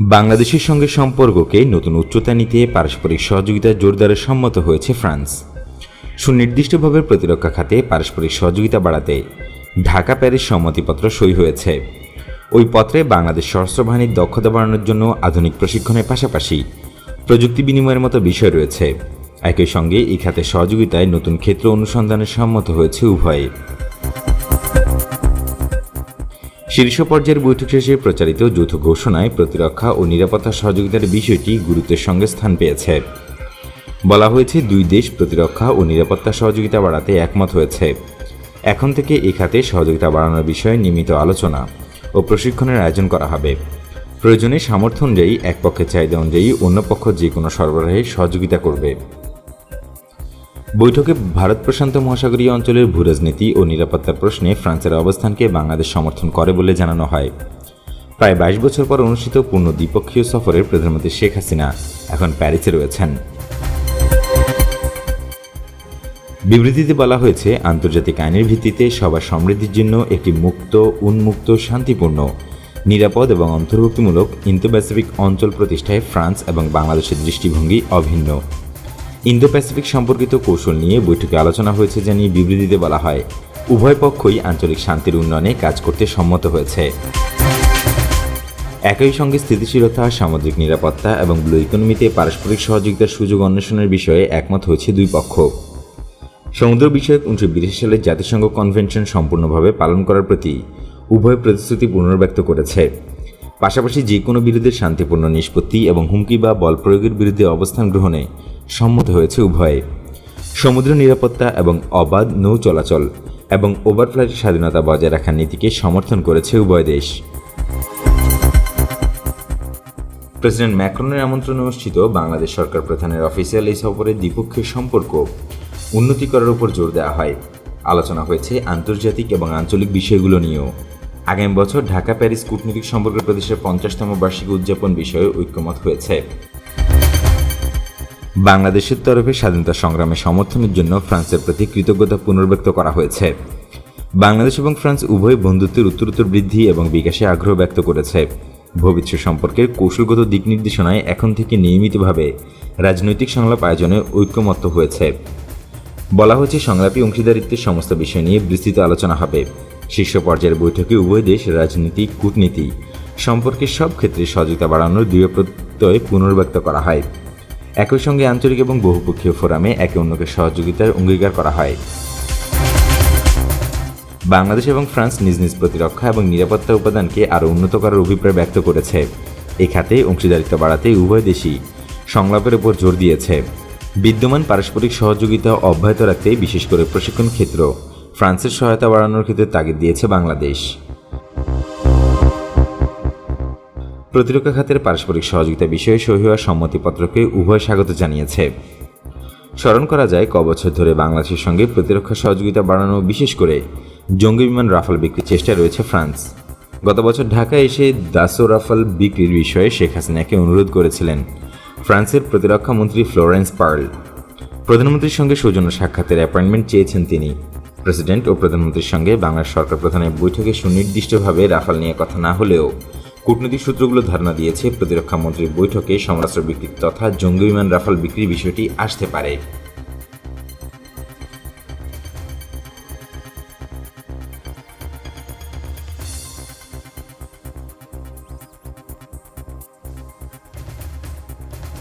বাংলাদেশের সঙ্গে সম্পর্ককে নতুন উচ্চতা নিতে পারস্পরিক সহযোগিতা জোরদারে সম্মত হয়েছে ফ্রান্স। সুনির্দিষ্টভাবে প্রতিরক্ষা খাতে পারস্পরিক সহযোগিতা বাড়াতে ঢাকা প্যারিস সম্মতিপত্র সই হয়েছে। ওই পত্রে বাংলাদেশ সশস্ত্র বাহিনীর দক্ষতা বাড়ানোর জন্য আধুনিক প্রশিক্ষণের পাশাপাশি প্রযুক্তি বিনিময়ের মতো বিষয় রয়েছে। একই সঙ্গে এই খাতে সহযোগিতায় নতুন ক্ষেত্র অনুসন্ধানে সম্মত হয়েছে উভয়ে। শীর্ষ পর্যায়ের বৈঠক শেষে প্রচারিত যৌথ ঘোষণায় প্রতিরক্ষা ও নিরাপত্তা সহযোগিতার বিষয়টি গুরুত্বের সঙ্গে স্থান পেয়েছে। বলা হয়েছে, দুই দেশ প্রতিরক্ষা ও নিরাপত্তা সহযোগিতা বাড়াতে একমত হয়েছে। এখন থেকে এ খাতে সহযোগিতা বাড়ানোর বিষয়ে নিয়মিত আলোচনা ও প্রশিক্ষণের আয়োজন করা হবে। প্রয়োজনে সামর্থ্য অনুযায়ী, এক পক্ষের চাহিদা অনুযায়ী অন্য পক্ষ যে কোনো সরবরাহে সহযোগিতা করবে। বৈঠকে ভারত প্রশান্ত মহাসাগরীয় অঞ্চলের ভূরাজনীতি ও নিরাপত্তার প্রশ্নে ফ্রান্সের অবস্থানকে বাংলাদেশ সমর্থন করে বলে জানানো হয়। প্রায় বাইশ বছর পর অনুষ্ঠিত পূর্ণ দ্বিপক্ষীয় সফরের প্রধানমন্ত্রী শেখ হাসিনা এখন প্যারিসে রয়েছেন। বিবৃতিতে বলা হয়েছে, আন্তর্জাতিক আইনের ভিত্তিতে সবার সমৃদ্ধির জন্য একটি মুক্ত, উন্মুক্ত, শান্তিপূর্ণ, নিরাপদ এবং অন্তর্ভুক্তিমূলক ইন্দো প্যাসিফিক অঞ্চল প্রতিষ্ঠায় ফ্রান্স এবং বাংলাদেশের দৃষ্টিভঙ্গি অভিন্ন। ইন্দো প্যাসিফিক সম্পর্কিত কৌশল নিয়ে বৈঠকে আলোচনা হয়েছে জানিয়ে বিবৃতিতে বলা হয়। উভয় পক্ষই আঞ্চলিক শান্তির উন্নয়নে কাজ করতে সম্মত হয়েছে। একই সঙ্গে স্থিতিশীলতা, সামাজিক নিরাপত্তা এবং ব্লু ইকোনমিতে পারস্পরিক সহযোগিতার সুযোগ অন্বেষণের বিষয়ে একমত হয়েছে দুই পক্ষ। সমুদ্র বিষয়ক উনিশশো বিরাশি সালের জাতিসংঘ কনভেনশন সম্পূর্ণভাবে পালন করার প্রতি উভয় প্রতিশ্রুতি পুনর্ব্যক্ত করেছে। পাশাপাশি যে কোনো বিরোধের শান্তিপূর্ণ নিষ্পত্তি এবং হুমকি বা বল প্রয়োগের বিরুদ্ধে অবস্থান গ্রহণে সম্মত হয়েছে উভয়ে। সমুদ্র নিরাপত্তা এবং অবাধ নৌ চলাচল এবং ওভারফ্লাইটের স্বাধীনতা বজায় রাখার নীতিকে সমর্থন করেছে উভয় দেশ। প্রেসিডেন্ট ম্যাক্রনের আমন্ত্রণে অনুষ্ঠিত বাংলাদেশ সরকার প্রধানের অফিসিয়াল এই সফরে দ্বিপক্ষীয় সম্পর্ক উন্নতি করার উপর জোর দেওয়া হয়। আলোচনা হয়েছে আন্তর্জাতিক এবং আঞ্চলিক বিষয়গুলো নিয়েও। আগামী বছর ঢাকা প্যারিস কূটনৈতিক সম্পর্ক প্রদেশের পঞ্চাশতম বার্ষিকী উদযাপন বিষয়ে ঐক্যমত হয়েছে। বাংলাদেশের তরফে স্বাধীনতা সংগ্রামে সমর্থনের জন্য ফ্রান্সের প্রতি কৃতজ্ঞতা পুনর্ব্যক্ত করা হয়েছে। বাংলাদেশ এবং ফ্রান্স উভয় বন্ধুত্বের উত্তরোত্তর বৃদ্ধি এবং বিকাশে আগ্রহ ব্যক্ত করেছে। ভবিষ্যৎ সম্পর্কের কৌশলগত দিক নির্দেশনায় এখন থেকে নিয়মিতভাবে রাজনৈতিক সংলাপ আয়োজনে ঐক্যমত্য হয়েছে। বলা হয়েছে, সংলাপী অংশীদারিত্বের সমস্ত বিষয় নিয়ে বিস্তৃত আলোচনা হবে। শীর্ষ পর্যায়ের বৈঠকে উভয় দেশ রাজনীতি কূটনীতি সম্পর্কের সব ক্ষেত্রে সহযোগিতা বাড়ানোর দৃঢ় প্রত্যয় পুনর্ব্যক্ত করা হয়। একই সঙ্গে আঞ্চলিক এবং বহুপক্ষীয় ফোরামে একে অন্যকে সহযোগিতার অঙ্গীকার করা হয়। বাংলাদেশ এবং ফ্রান্স নিজ নিজ প্রতিরক্ষা এবং নিরাপত্তা উপাদানকে আরও উন্নত করার অভিপ্রায় ব্যক্ত করেছে। এ খাতে অংশীদারিত্ব বাড়াতে উভয় দেশই সংলাপের উপর জোর দিয়েছে। বিদ্যমান পারস্পরিক সহযোগিতা অব্যাহত রাখতে বিশেষ করে প্রশিক্ষণ ক্ষেত্র ফ্রান্সের সহায়তা বাড়ানোর ক্ষেত্রে তাগিদ দিয়েছে বাংলাদেশ। প্রতিরক্ষা খাতের পারস্পরিক সহযোগিতা বিষয়ে সই হওয়া সম্মতিপত্রকে উভয় স্বাগত জানিয়েছে। স্মরণ করা যায় ক বছর ধরে বাংলাদেশের সঙ্গে প্রতিরক্ষা সহযোগিতা বাড়ানো, বিশেষ করে জঙ্গি বিমান রাফাল বিক্রির চেষ্টা রয়েছে ফ্রান্স। গত বছর ঢাকায় এসে দাসো রাফাল বিক্রির বিষয়ে শেখ হাসিনাকে অনুরোধ করেছিলেন ফ্রান্সের প্রতিরক্ষা মন্ত্রী ফ্লোরেন্স পার্ল। প্রধানমন্ত্রীর সঙ্গে সৌজন্য সাক্ষাতের অ্যাপয়েন্টমেন্ট চেয়েছেন তিনি। প্রেসিডেন্ট ও প্রধানমন্ত্রীর সঙ্গে বাংলার সরকার প্রধানের বৈঠকে সুনির্দিষ্টভাবে রাফাল নিয়ে কথা না হলেও কূটনৈতিক সূত্রগুলো ধারণা দিয়েছে, প্রতিরক্ষা মন্ত্রীর বৈঠকে সমরাস্ত্র বিক্রি তথা জঙ্গি বিমান রাফাল বিক্রির বিষয়টি আসতে পারে।